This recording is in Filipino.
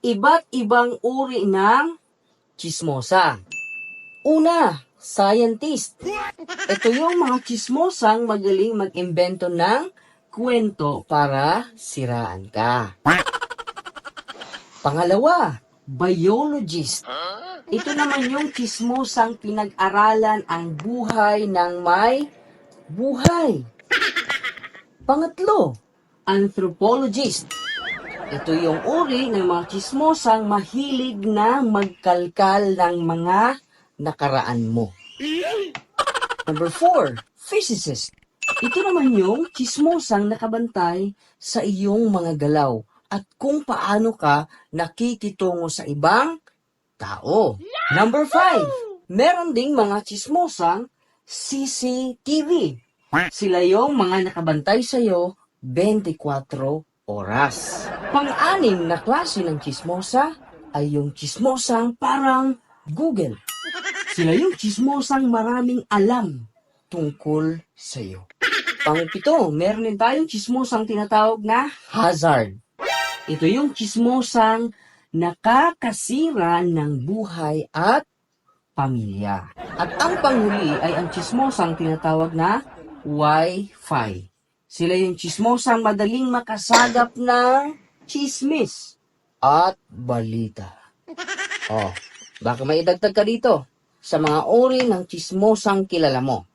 iba't ibang uri ng chismosa. Una, scientist. Ito yung mga chismosang magaling mag-imbento ng kwento para siraan ka. Pangalawa, biologist. Ito naman yung chismosang pinag-aralan ang buhay ng may buhay. Pangatlo, anthropologist. Ito yung uri ng mga chismosang mahilig na magkalkal ng mga nakaraan mo. Number four, physicist. Ito naman yung chismosang nakabantay sa iyong mga galaw at kung paano ka nakikitungo sa ibang tao. Number five, meron ding mga chismosang CCTV. Sila yung mga nakabantay sa'yo 24 oras. Pang-anim na klase ng chismosa ay yung chismosang parang Google. Sila yung chismosang maraming alam tungkol sa'yo. Pang-pito, meron din tayong chismosang tinatawag na hazard. Ito yung chismosang nakakasira ng buhay at pamilya. At ang panghuli ay ang chismosang tinatawag na Wi-Fi. Sila yung chismosang madaling makasagap ng chismis at balita. Oh, baka may idagdag ka dito sa mga uri ng chismosang kilala mo.